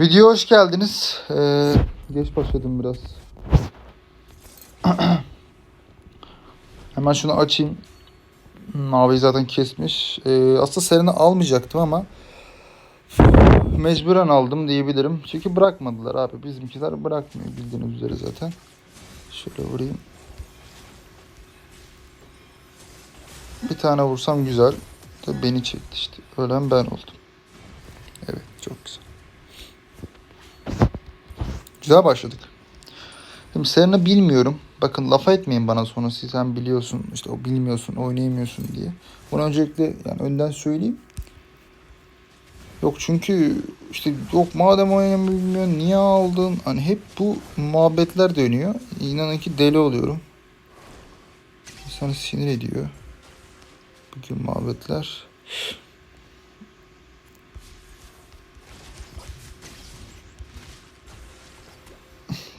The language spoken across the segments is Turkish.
Video hoş geldiniz. Ee, geç başladım biraz. Hemen şunu açayım. Mavi zaten kesmiş. Ee, aslında serini almayacaktım ama mecburen aldım diyebilirim. Çünkü bırakmadılar abi. Bizimkiler bırakmıyor bildiğiniz üzere zaten. Şöyle vurayım. Bir tane vursam güzel. Tabii beni çekti işte. Ölen ben oldum. Evet çok güzel. Güzel başladık. Şimdi Serena bilmiyorum. Bakın lafa etmeyin bana sonra siz sen biliyorsun işte o bilmiyorsun oynayamıyorsun diye. Bunu öncelikle yani önden söyleyeyim. Yok çünkü işte yok madem oynayamıyorsun niye aldın? Hani hep bu muhabbetler dönüyor. İnanın ki deli oluyorum. İnsanı sinir ediyor. Bugün muhabbetler.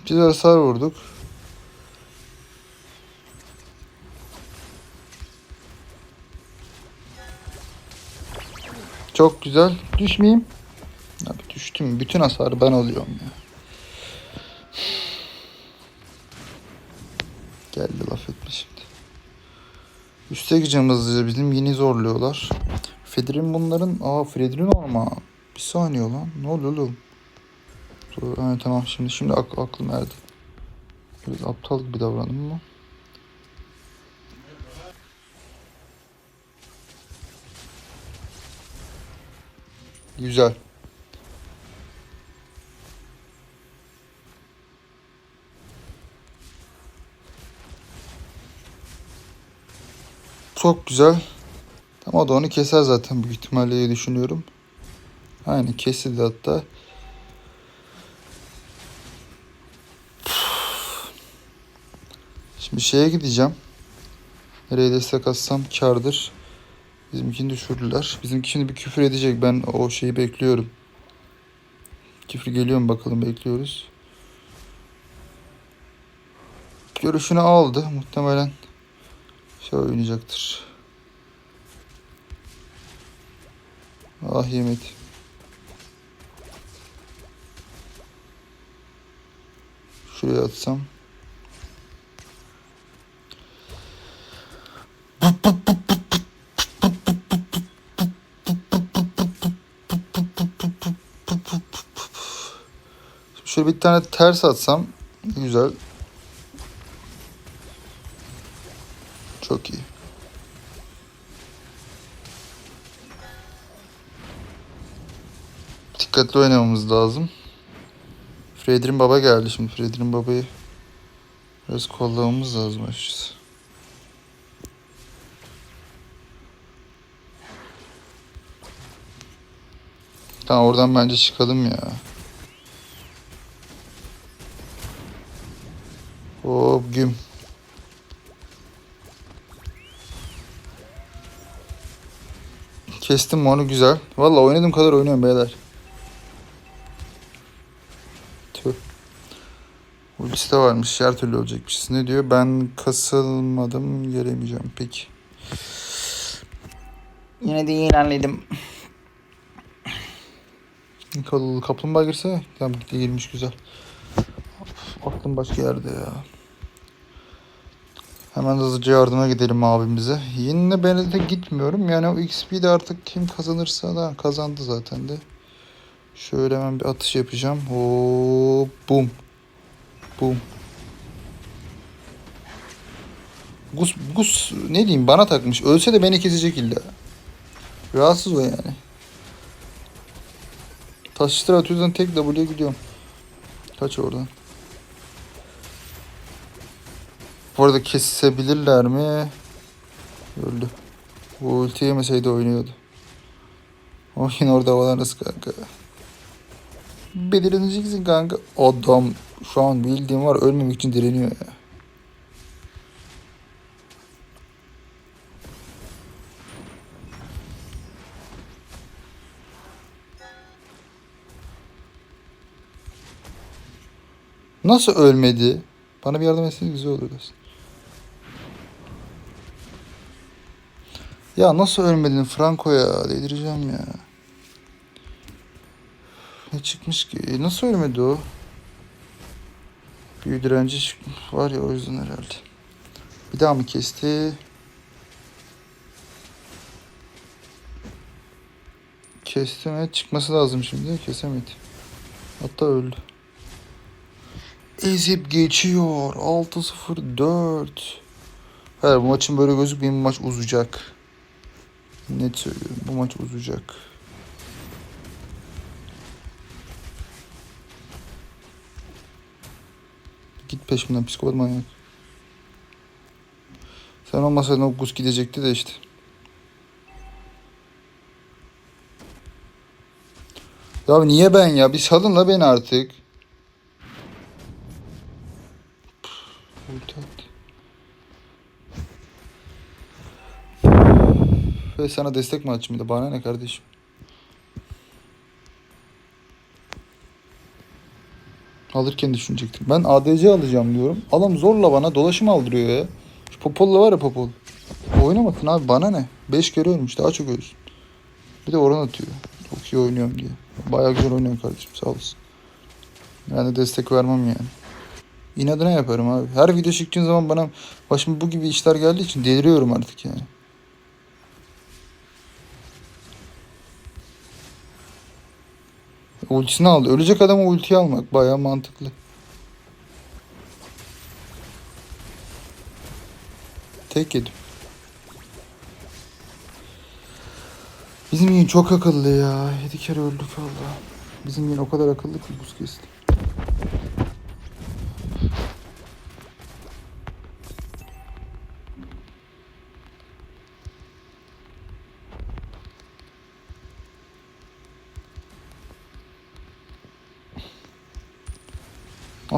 Biz hasar vurduk. Çok güzel. Düşmeyeyim. Abi düştüm. Bütün hasarı ben alıyorum ya. Geldi laf etme şimdi. Üste gideceğim hızlıca bizim yeni zorluyorlar. Fedrin bunların... Aa Fedrin ama. Bir saniye lan. Ne oluyor oğlum? Dur, ha, tamam şimdi şimdi ak- aklım erdi. Biraz aptal gibi davrandım mı? Güzel. Çok güzel. Tam o da onu keser zaten büyük ihtimalle diye düşünüyorum. Aynen kesildi hatta. Şimdi şeye gideceğim. Nereye destek atsam kardır. Bizimkini düşürdüler. Bizimki şimdi bir küfür edecek. Ben o şeyi bekliyorum. Küfür geliyor mu bakalım bekliyoruz. Görüşünü aldı. Muhtemelen şey oynayacaktır. Ah yemedi. Şuraya atsam. Şöyle bir tane ters atsam güzel. Çok iyi. Dikkatli oynamamız lazım. Fredrin baba geldi şimdi. Fredrin babayı biraz kollamamız lazım açıkçası. Tamam oradan bence çıkalım ya. Hop güm. Kestim onu güzel. Valla oynadığım kadar oynuyorum beyler. Tüh. Ultisi de varmış. Her türlü olacakmış. Ne diyor? Ben kasılmadım. Gelemeyeceğim. Peki. Yine de ilerledim. Kal- Kaplumbağa girse tamam gitti girmiş güzel. Aklım başka yerde ya. Hemen hızlıca yardıma gidelim abimize. Yine ben de gitmiyorum. Yani o XP de artık kim kazanırsa da kazandı zaten de. Şöyle hemen bir atış yapacağım. Hop bum. Bum. Gus, Gus ne diyeyim bana takmış. Ölse de beni kesecek illa. Rahatsız o yani. Taşıştır atıyorsan tek W'ye gidiyorum. Kaç oradan. Bu arada kesebilirler mi? Öldü. Bu ulti yemeseydi oynuyordu. O yine orada havalarınız kanka. Belirineceksin kanka. Adam şu an bildiğim var ölmemek için direniyor ya. Nasıl ölmedi? Bana bir yardım etseniz güzel olur aslında. Ya nasıl ölmedin Franco ya? Delireceğim ya. Ne çıkmış ki? E, Nasıl ölmedi o? Büyü direnci var ya o yüzden herhalde. Bir daha mı kesti? Kesti mi? Çıkması lazım şimdi. Kesemedi. Hatta öldü. Ezip geçiyor. 6-0-4. Hayır bu maçın böyle gözükmeyin. Bu maç uzayacak. Net söylüyorum. Bu maç uzayacak. Git peşimden psikopat manyak. Sen olmasaydın o Gus gidecekti de işte. Ya niye ben ya? Bir salın la beni artık. Ve sana destek mi açayım de? Bana ne kardeşim? Alırken düşünecektim. Ben ADC alacağım diyorum. Adam zorla bana dolaşım aldırıyor ya. Şu Popol'la var ya Popol. Oynamasın abi bana ne? 5 kere ölmüş daha çok ölsün. Bir de oran atıyor. Çok iyi oynuyorum diye. Bayağı güzel oynuyor kardeşim sağ olasın. Ben de destek vermem yani. İnadına yaparım abi. Her video çektiğim zaman bana başıma bu gibi işler geldiği için deliriyorum artık yani. Ultisini aldı. Ölecek adama ultiyi almak bayağı mantıklı. Tek yedim. Bizim yine çok akıllı ya. Yedi kere öldük valla. Bizim yine o kadar akıllı ki buz kesti.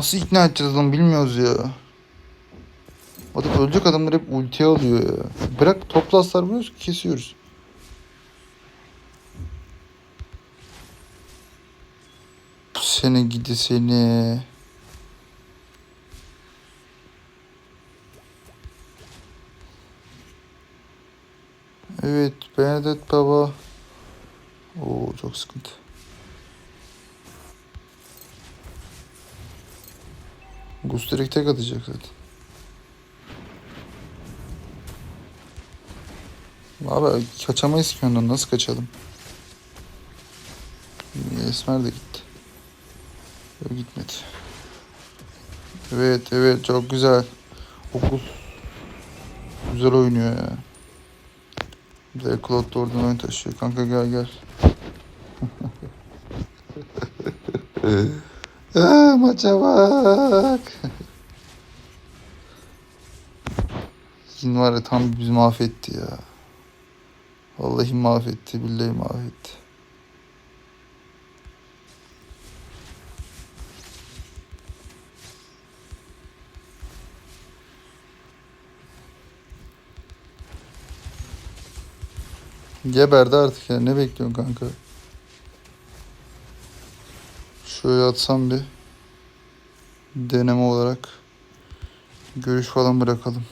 Nasıl ikna edeceğiz adamı bilmiyoruz ya. Adam ölecek adamlar hep ultiye alıyor ya. Bırak toplu hasar vuruyoruz kesiyoruz. Seni gidi seni. Evet Benedet baba. Oo çok sıkıntı. Gus direkt tek atacak zaten. Abi kaçamayız ki ondan. Nasıl kaçalım? Esmer de gitti. Yok gitmedi. Evet evet çok güzel. Okul güzel oynuyor ya. Bir de Claude da oradan oyun taşıyor. Kanka gel gel. Aa, maça bak. Yine var ya tam bizi mahvetti ya. Vallahi mahvetti. Billahi mahvetti. Geberdi artık ya. Ne bekliyorsun kanka? Şöyle atsam bir deneme olarak görüş falan bırakalım.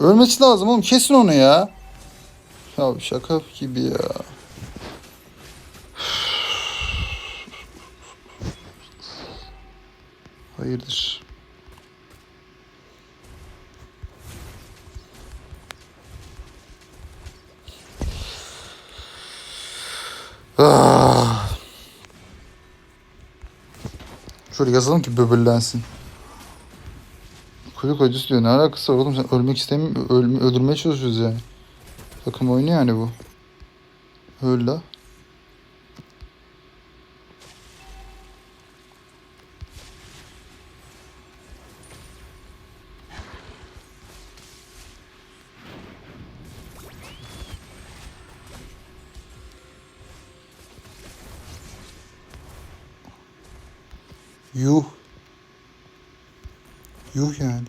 Ölmesi lazım oğlum. Kesin onu ya. Ya şaka gibi ya. Hayırdır? Şöyle yazalım ki böbürlensin. Kuyruk acısı diyor. Ne alakası var oğlum? Sen ölmek istemiyor ölme, öldürmeye çalışıyoruz yani. Takım oyunu yani bu. Öl la. Yuh. Yuh yani.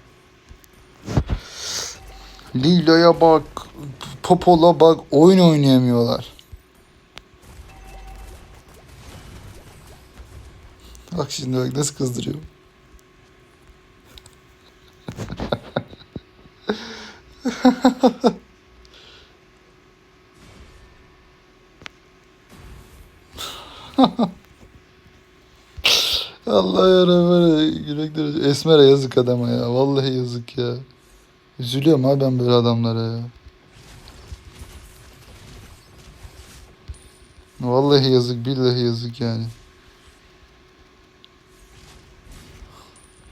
Lila'ya bak, Popol'a bak, oyun oynayamıyorlar. Bak şimdi bak nasıl kızdırıyor. Allah yarabbim. Yürekleri... Esmer'e yazık adama ya. Vallahi yazık ya. Üzülüyorum abi ben böyle adamlara ya. Vallahi yazık billahi yazık yani.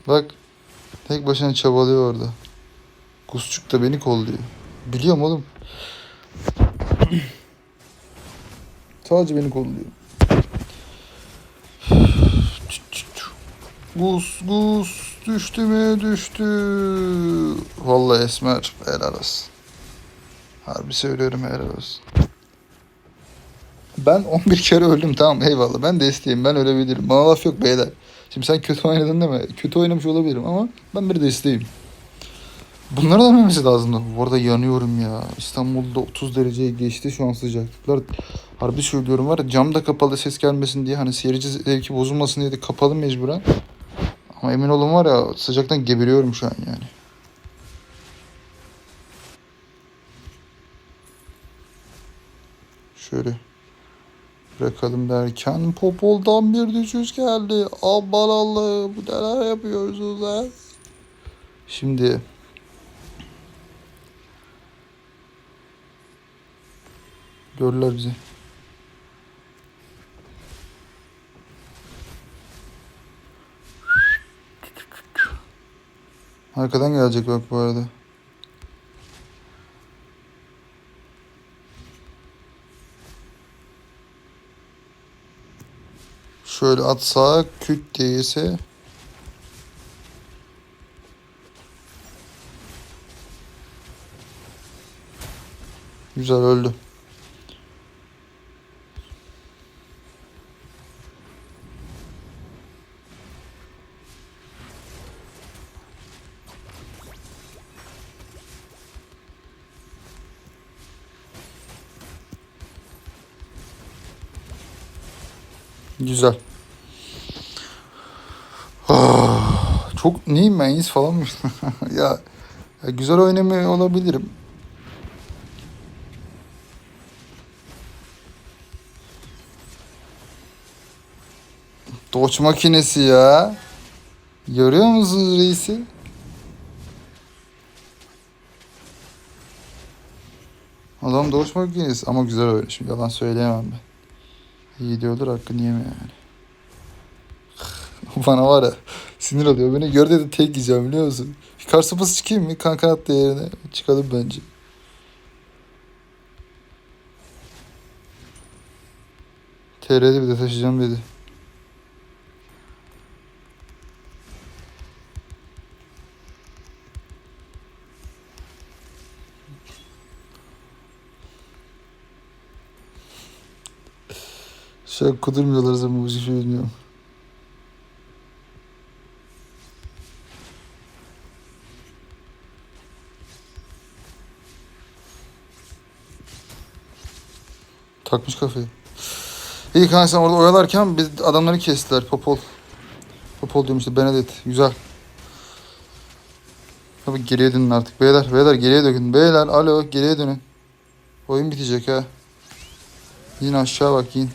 Bak tek başına çabalıyor orada. Kusçuk da beni kolluyor. Biliyorum oğlum. Sadece beni kolluyor. Gus gus düştü mü düştü. Vallahi Esmer helal olsun. Harbi söylüyorum helal olsun. Ben 11 kere öldüm tamam eyvallah. Ben de isteyeyim ben ölebilirim. Bana laf yok beyler. Şimdi sen kötü oynadın değil mi? Kötü oynamış olabilirim ama ben bir de isteyeyim. Bunlara da ölmemesi lazımdı. Bu arada yanıyorum ya. İstanbul'da 30 dereceye geçti şu an sıcaklıklar. Harbi söylüyorum var ya cam da kapalı ses gelmesin diye hani seyirci zevki bozulmasın diye de kapalı mecburen. Ama emin olun var ya sıcaktan geberiyorum şu an yani. Şöyle bırakalım derken Popol'dan bir düşüş geldi. Aman Allah'ım neler yapıyorsunuz ha? Şimdi Görürler bizi. Arkadan gelecek bak bu arada. Şöyle atsak küt değilse Güzel öldü. Güzel. Ah, çok neyim ben iz falan mı? ya, ya güzel oynamıyor olabilirim. Doç makinesi ya. Görüyor musunuz reisi? Adam doç makinesi ama güzel öyle şimdi yalan söyleyemem ben. İyi diyordur hakkını yeme yani. Bana var ya sinir oluyor. Beni gör dedi tek yiyeceğim biliyor musun? Kar sopası çıkayım mı? Kan kanat yerine. Çıkalım bence. TR'de bir de taşıyacağım dedi. An kudurmuyorlar zaman bu şey bilmiyorum. Takmış kafayı. İyi kanka sen orada oyalarken biz adamları kestiler. Popol. Popol diyorum işte Benedet. Güzel. Tabii geriye dönün artık. Beyler beyler geriye dönün. Beyler alo geriye dönün. Oyun bitecek ha. Yine aşağı bak yiyin.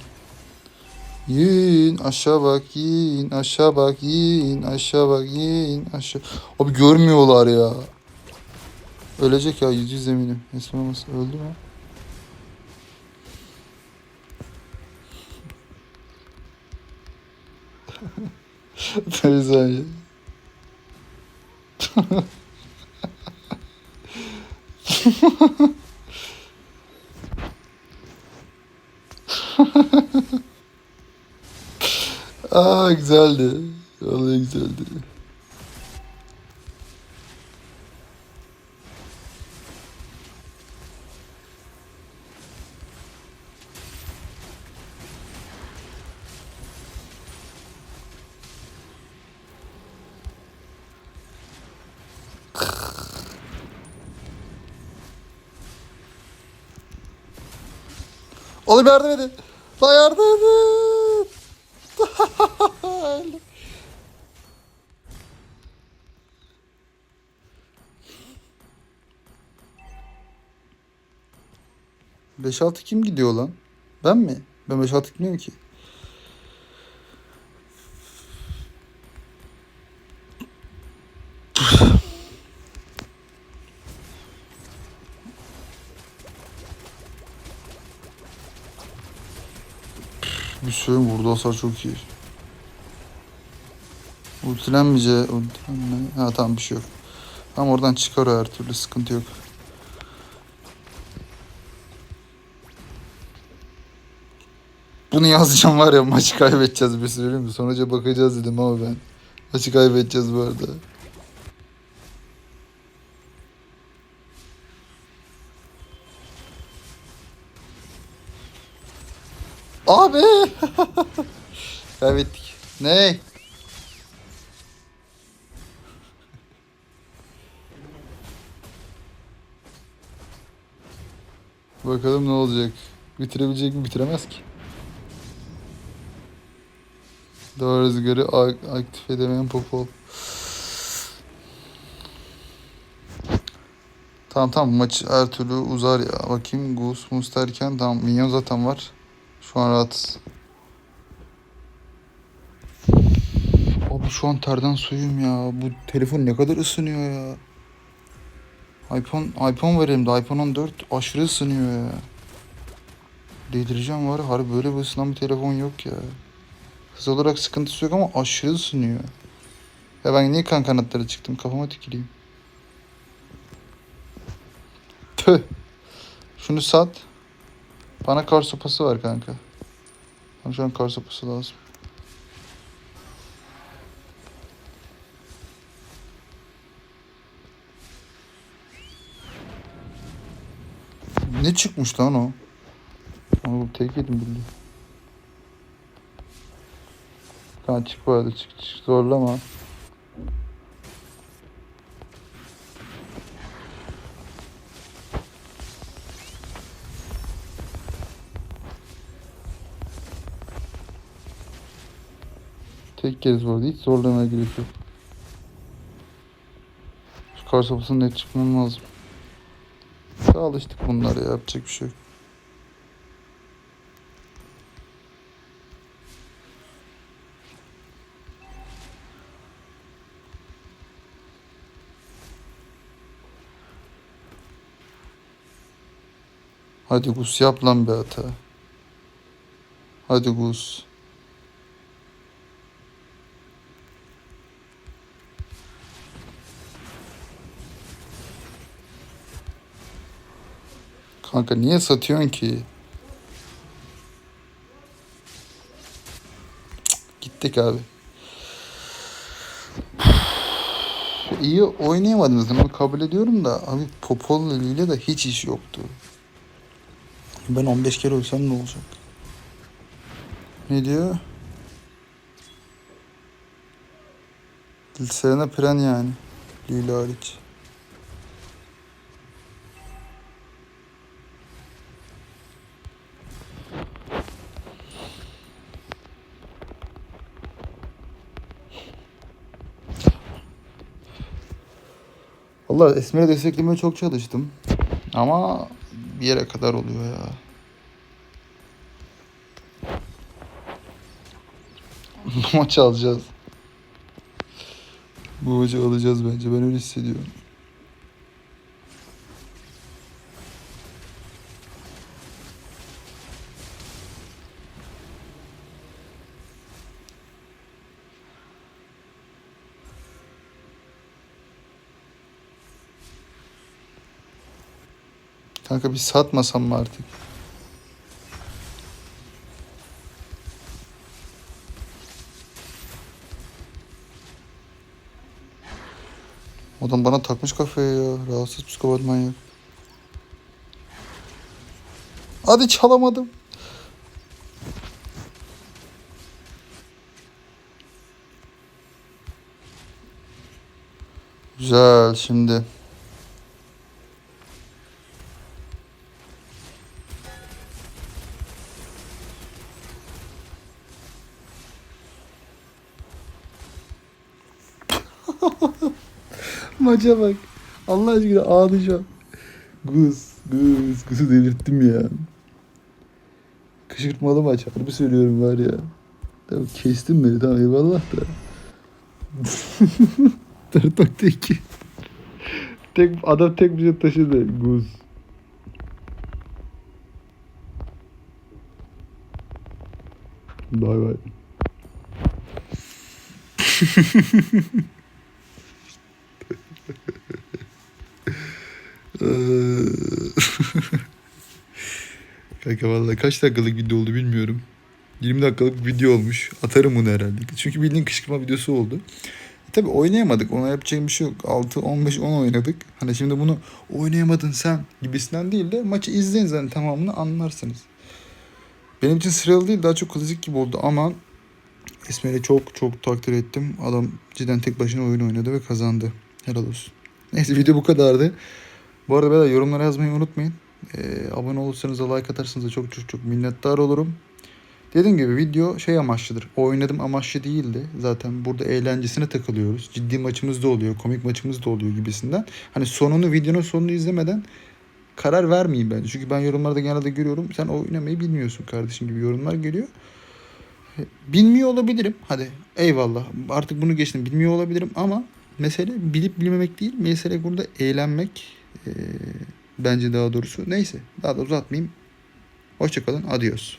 Yiyin aşağı bak yiyin aşağı bak yiyin aşağı bak yiyin aşağı. Abi görmüyorlar ya. Ölecek ya yüz yüz. Esma olmasa öldü mü? Bir saniye. Aa güzeldi. Vallahi güzeldi. Oğlum yardım edin. Lan yardım edin. 5-6 kim gidiyor lan? Ben mi? Ben 5-6 gitmiyorum ki. Şey vurdu hasar çok iyi. Ultilenmeyece ultilenme. Ha tamam bir şey yok. Tamam oradan çıkar her türlü sıkıntı yok. Bunu yazacağım var ya maçı kaybedeceğiz bir söyleyeyim mi? Sonuca bakacağız dedim ama ben. Maçı kaybedeceğiz bu arada. Abi! Kaybettik. Ne? Bakalım ne olacak. Bitirebilecek mi? Bitiremez ki. Doğa rüzgarı ak- aktif edemeyen popol. Tamam tamam maç her türlü uzar ya. Bakayım Gus Mus derken tamam minyon zaten var. Şu an rahatız. Abi şu an terden suyum ya. Bu telefon ne kadar ısınıyor ya. iPhone iPhone var elimde. iPhone 14 aşırı ısınıyor ya. Delireceğim var. Harbi böyle bir ısınan bir telefon yok ya. Hız olarak sıkıntısı yok ama aşırı ısınıyor. Ya ben niye kan kanatlara çıktım? Kafama tüküreyim. Tüh. Şunu sat. Bana kar sopası var kanka. Bana şu an kar sopası lazım. Ne çıkmış lan o? Oğlum tek yedim bildi. Kan çık bu arada çık çık zorlama. Tek kez bu arada hiç zorlamaya gerek yok. Şu kar sopasının net çıkmam lazım. Daha alıştık bunlara ya yapacak bir şey yok. Hadi Gus yap lan bir hata. Hadi Gus. Kanka niye satıyorsun ki? Cık, Gittik abi. İyi oynayamadınız onu kabul ediyorum da abi Popol ile de hiç iş yoktu. Ben 15 kere ölsem ne olacak? Ne diyor? Serena Pren yani. Lila hariç. Valla Esmer'i desteklemeye çok çalıştım. Ama bir yere kadar oluyor ya. Bu maçı alacağız. Bu maçı alacağız bence. Ben öyle hissediyorum. Kanka bir satmasam mı artık? Adam bana takmış kafaya ya. Rahatsız psikopat manyak. Hadi çalamadım. Güzel şimdi. Maça bak. Allah aşkına ağlayacağım. Gus. Kız, kızı delirttim ya. Kışkırtmalı maç. Harbi söylüyorum var ya. Tamam kestin beni tamam eyvallah da. Tırtok tek. Tek adam tek bir şey taşıdı. Guz. Bay bay. Kanka vallahi kaç dakikalık video oldu bilmiyorum. 20 dakikalık video olmuş. Atarım bunu herhalde. Çünkü bildiğin kışkırtma videosu oldu. E tabi oynayamadık. Ona yapacak bir şey yok. 6, 15, 10 oynadık. Hani şimdi bunu oynayamadın sen gibisinden değil de maçı izleyin zaten tamamını anlarsınız. Benim için sıralı değil daha çok klasik gibi oldu ama Esmer'i çok çok takdir ettim. Adam cidden tek başına oyun oynadı ve kazandı. Helal olsun. Neyse video bu kadardı. Bu arada beyler yorumlara yazmayı unutmayın. Ee, abone olursanız da like atarsanız da çok çok çok minnettar olurum. Dediğim gibi video şey amaçlıdır. Oynadım amaçlı değildi. Zaten burada eğlencesine takılıyoruz. Ciddi maçımız da oluyor, komik maçımız da oluyor gibisinden. Hani sonunu videonun sonunu izlemeden karar vermeyeyim ben. Çünkü ben yorumlarda genelde görüyorum. Sen oynamayı bilmiyorsun kardeşim gibi yorumlar geliyor. Bilmiyor olabilirim. Hadi eyvallah. Artık bunu geçtim. Bilmiyor olabilirim ama mesele bilip bilmemek değil. Mesele burada eğlenmek. Ee, bence daha doğrusu. Neyse. Daha da uzatmayayım. Hoşçakalın. Adios.